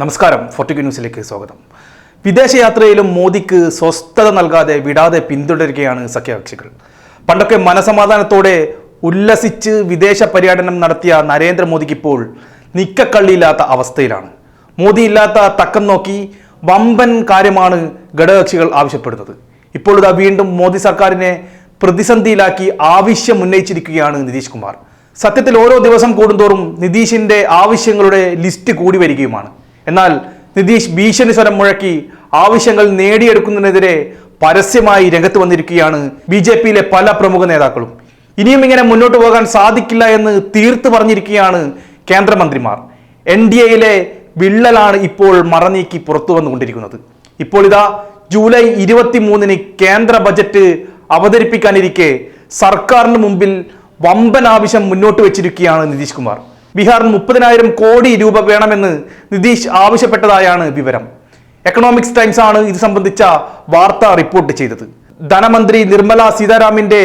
നമസ്കാരം ഫോർട്ടിക്കു ന്യൂസിലേക്ക് സ്വാഗതം. വിദേശയാത്രയിലും മോദിക്ക് സ്വസ്ഥത നൽകാതെ വിടാതെ പിന്തുടരുകയാണ് സഖ്യകക്ഷികൾ. പണ്ടൊക്കെ മനസമാധാനത്തോടെ ഉല്ലസിച്ച് വിദേശ പര്യടനം നടത്തിയ നരേന്ദ്രമോദിക്ക് ഇപ്പോൾ നിക്കക്കള്ളിയില്ലാത്ത അവസ്ഥയിലാണ്. മോദി ഇല്ലാത്ത തക്കം നോക്കി വമ്പൻ കാര്യമാണ് ഘടകകക്ഷികൾ ആവശ്യപ്പെടുന്നത്. ഇപ്പോൾ ഇതാ വീണ്ടും മോദി സർക്കാരിനെ പ്രതിസന്ധിയിലാക്കി ആവശ്യം ഉന്നയിച്ചിരിക്കുകയാണ് നിതീഷ് കുമാർ. സത്യത്തിൽ ഓരോ ദിവസം കൂടുന്തോറും നിതീഷിന്റെ ആവശ്യങ്ങളുടെ ലിസ്റ്റ് കൂടി വരികയുമാണ്. എന്നാൽ നിതീഷ് ഭീഷണി സ്വരം മുഴക്കി ആവശ്യങ്ങൾ നേടിയെടുക്കുന്നതിനെതിരെ പരസ്യമായി രംഗത്ത് വന്നിരിക്കുകയാണ് ബി ജെ പിയിലെ പല പ്രമുഖ നേതാക്കളും. ഇനിയും ഇങ്ങനെ മുന്നോട്ട് പോകാൻ സാധിക്കില്ല എന്ന് തീർത്തു പറഞ്ഞിരിക്കുകയാണ് കേന്ദ്രമന്ത്രിമാർ. എൻ ഡി എയിലെ വിള്ളലാണ് ഇപ്പോൾ മറനീക്കി പുറത്തു വന്നുകൊണ്ടിരിക്കുന്നത്. ഇപ്പോൾ ഇതാ ജൂലൈ ഇരുപത്തി മൂന്നിന് കേന്ദ്ര ബജറ്റ് അവതരിപ്പിക്കാനിരിക്കെ സർക്കാരിന് മുമ്പിൽ വമ്പൻ ആവശ്യം മുന്നോട്ട് വെച്ചിരിക്കുകയാണ് നിതീഷ് കുമാർ. ബീഹാറിന് മുപ്പതിനായിരം കോടി രൂപ വേണമെന്ന് നിതീഷ് ആവശ്യപ്പെട്ടതായാണ് വിവരം. എക്കണോമിക്സ് ടൈംസ് ആണ് ഇത് സംബന്ധിച്ച വാർത്ത റിപ്പോർട്ട് ചെയ്തത്. ധനമന്ത്രി നിർമ്മല സീതാരാമിന്റെ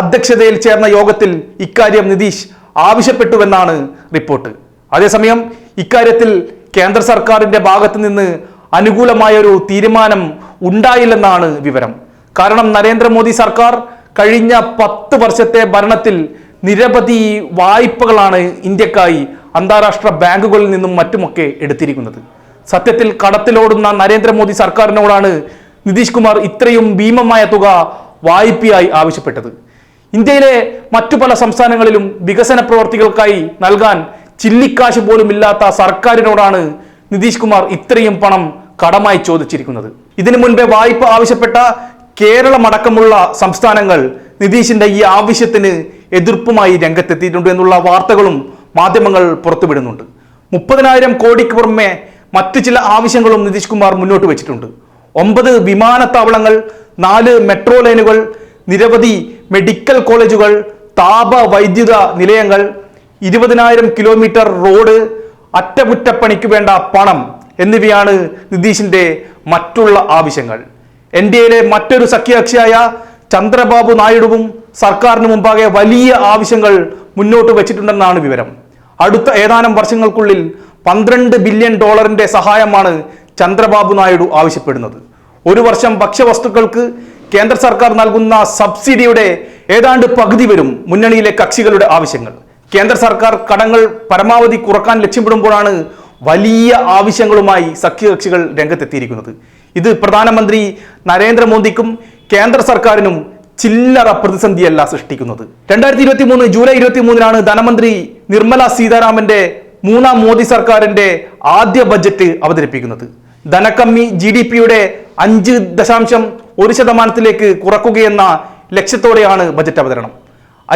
അധ്യക്ഷതയിൽ ചേർന്ന യോഗത്തിൽ ഇക്കാര്യം നിതീഷ് ആവശ്യപ്പെട്ടുവെന്നാണ് റിപ്പോർട്ട്. അതേസമയം ഇക്കാര്യത്തിൽ കേന്ദ്ര സർക്കാരിന്റെ ഭാഗത്ത് നിന്ന് അനുകൂലമായ ഒരു തീരുമാനം ഉണ്ടായില്ലെന്നാണ് വിവരം. കാരണം നരേന്ദ്രമോദി സർക്കാർ കഴിഞ്ഞ പത്ത് വർഷത്തെ ഭരണത്തിൽ നിരവധി വായ്പകളാണ് ഇന്ത്യക്കായി അന്താരാഷ്ട്ര ബാങ്കുകളിൽ നിന്നും മറ്റുമൊക്കെ എടുത്തിരിക്കുന്നത്. സത്യത്തിൽ കടത്തിലോടുന്ന നരേന്ദ്രമോദി സർക്കാരിനോടാണ് നിതീഷ് കുമാർ ഇത്രയും ഭീമമായ തുക വായ്പയായി ആവശ്യപ്പെട്ടത്. ഇന്ത്യയിലെ മറ്റു പല സംസ്ഥാനങ്ങളിലും വികസന പ്രവർത്തികൾക്കായി നൽകാൻ ചില്ലിക്കാശ് പോലും ഇല്ലാത്ത സർക്കാരിനോടാണ് നിതീഷ് കുമാർ ഇത്രയും പണം കടമായി ചോദിച്ചിരിക്കുന്നത്. ഇതിനു മുൻപേ വായ്പ ആവശ്യപ്പെട്ട കേരളമടക്കമുള്ള സംസ്ഥാനങ്ങൾ നിതീഷിന്റെ ഈ ആവശ്യത്തിന് എതിർപ്പുമായി രംഗത്തെത്തിയിട്ടുണ്ട് എന്നുള്ള വാർത്തകളും മാധ്യമങ്ങൾ പുറത്തുവിടുന്നുണ്ട്. മുപ്പതിനായിരം കോടിക്ക് പുറമെ മറ്റു ചില ആവശ്യങ്ങളും നിതീഷ് കുമാർ മുന്നോട്ട് വെച്ചിട്ടുണ്ട്. ഒമ്പത് വിമാനത്താവളങ്ങൾ നാല് മെട്രോ ലൈനുകൾ നിരവധി മെഡിക്കൽ കോളേജുകൾ താപ വൈദ്യുത നിലയങ്ങൾ ഇരുപതിനായിരം കിലോമീറ്റർ റോഡ് അറ്റകുറ്റപ്പണിക്ക് വേണ്ട പണം എന്നിവയാണ് നിതീഷിന്റെ മറ്റുള്ള ആവശ്യങ്ങൾ. എൻ ഡി എയിലെ മറ്റൊരു സഖ്യകക്ഷിയായ ചന്ദ്രബാബു നായിഡുവും സർക്കാരിന് മുമ്പാകെ വലിയ ആവശ്യങ്ങൾ മുന്നോട്ട് വെച്ചിട്ടുണ്ടെന്നാണ് വിവരം. അടുത്ത ഏതാനും വർഷങ്ങൾക്കുള്ളിൽ പന്ത്രണ്ട് ബില്യൺ ഡോളറിന്റെ സഹായമാണ് ചന്ദ്രബാബു നായിഡു ആവശ്യപ്പെടുന്നത്. ഒരു വർഷം ഭക്ഷ്യവസ്തുക്കൾക്ക് കേന്ദ്ര സർക്കാർ നൽകുന്ന സബ്സിഡിയുടെ ഏതാണ്ട് പകുതി വരും മുന്നണിയിലെ കക്ഷികളുടെ ആവശ്യങ്ങൾ. കേന്ദ്ര സർക്കാർ കടങ്ങൾ പരമാവധി കുറയ്ക്കാൻ ലക്ഷ്യമിടുമ്പോഴാണ് വലിയ ആവശ്യങ്ങളുമായി സഖ്യകക്ഷികൾ രംഗത്തെത്തിയിരിക്കുന്നത്. ഇത് പ്രധാനമന്ത്രി നരേന്ദ്രമോദിക്കും കേന്ദ്ര സർക്കാരിനും ചില്ലറ പ്രതിസന്ധിയല്ല സൃഷ്ടിക്കുന്നത്. രണ്ടായിരത്തി ഇരുപത്തി മൂന്ന് ജൂലൈ ഇരുപത്തി മൂന്നിനാണ് ധനമന്ത്രി നിർമ്മല സീതാരാമന്റെ മൂന്നാം മോദി സർക്കാരിന്റെ ആദ്യ ബജറ്റ് അവതരിപ്പിക്കുന്നത്. ധനക്കമ്മി ജി ഡി പിയുടെ അഞ്ച് ദശാംശം ഒരു ശതമാനത്തിലേക്ക് കുറക്കുകയെന്ന ലക്ഷ്യത്തോടെയാണ് ബജറ്റ് അവതരണം.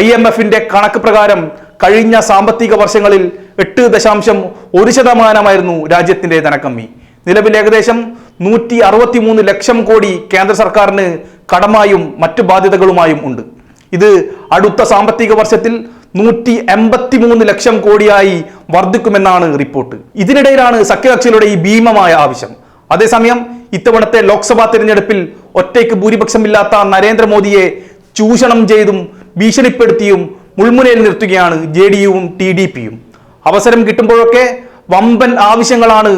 ഐ എം എഫിന്റെ കണക്ക് പ്രകാരം കഴിഞ്ഞ സാമ്പത്തിക വർഷങ്ങളിൽ എട്ട് ദശാംശം ഒരു ശതമാനമായിരുന്നു രാജ്യത്തിന്റെ ധനക്കമ്മി. നിലവിൽ ഏകദേശം നൂറ്റി അറുപത്തി മൂന്ന് ലക്ഷം കോടി കേന്ദ്ര സർക്കാരിന് കടമായും മറ്റു ബാധ്യതകളുമായും ഉണ്ട്. ഇത് അടുത്ത സാമ്പത്തിക വർഷത്തിൽ നൂറ്റി എൺപത്തി മൂന്ന് ലക്ഷം കോടിയായി വർദ്ധിക്കുമെന്നാണ് റിപ്പോർട്ട്. ഇതിനിടയിലാണ് സഖ്യകക്ഷികളുടെ ഈ ഭീമമായ ആവശ്യം. അതേസമയം ഇത്തവണത്തെ ലോക്സഭാ തിരഞ്ഞെടുപ്പിൽ ഒറ്റയ്ക്ക് ഭൂരിപക്ഷമില്ലാത്ത നരേന്ദ്രമോദിയെ ചൂഷണം ചെയ്തും ഭീഷണിപ്പെടുത്തിയും മുൾമുനയിൽ നിർത്തുകയാണ് ജെ ഡി യുവും ടി ഡി പിയും. അവസരം കിട്ടുമ്പോഴൊക്കെ വമ്പൻ ആവശ്യങ്ങളാണ്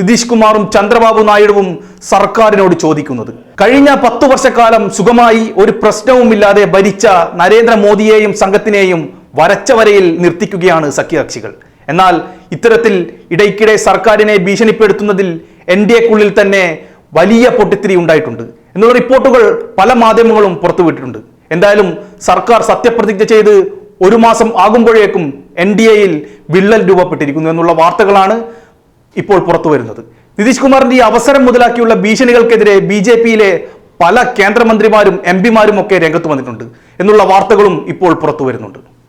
നിതീഷ് കുമാറും ചന്ദ്രബാബു നായിഡുവും സർക്കാരിനോട് ചോദിക്കുന്നത്. കഴിഞ്ഞ പത്തു വർഷക്കാലം സുഖമായി ഒരു പ്രശ്നവുമില്ലാതെ ഭരിച്ച നരേന്ദ്രമോദിയെയും സംഘത്തിനെയും വരച്ച വരയിൽ നിർത്തിക്കുകയാണ് സഖ്യകക്ഷികൾ. എന്നാൽ ഇത്തരത്തിൽ ഇടയ്ക്കിടെ സർക്കാരിനെ ഭീഷണിപ്പെടുത്തുന്നതിൽ എൻ ഡി എക്കുള്ളിൽ തന്നെ വലിയ പൊട്ടിത്തിരി ഉണ്ടായിട്ടുണ്ട് എന്നുള്ള റിപ്പോർട്ടുകൾ പല മാധ്യമങ്ങളും പുറത്തുവിട്ടിട്ടുണ്ട്. എന്തായാലും സർക്കാർ സത്യപ്രതിജ്ഞ ചെയ്ത് ഒരു മാസം ആകുമ്പോഴേക്കും എൻ ഡി എയിൽ വിള്ളൽ രൂപപ്പെട്ടിരിക്കുന്നു എന്നുള്ള വാർത്തകളാണ് ഇപ്പോൾ പുറത്തു വരുന്നത്. നിതീഷ് കുമാറിന്റെ ഈ അവസരം മുതലാക്കിയുള്ള ഭീഷണികൾക്കെതിരെ ബി ജെ പിയിലെ പല കേന്ദ്രമന്ത്രിമാരും എം പിമാരും ഒക്കെ രംഗത്ത് വന്നിട്ടുണ്ട്. എന്നുള്ള വാർത്തകളും ഇപ്പോൾ പുറത്തു വരുന്നുണ്ട്.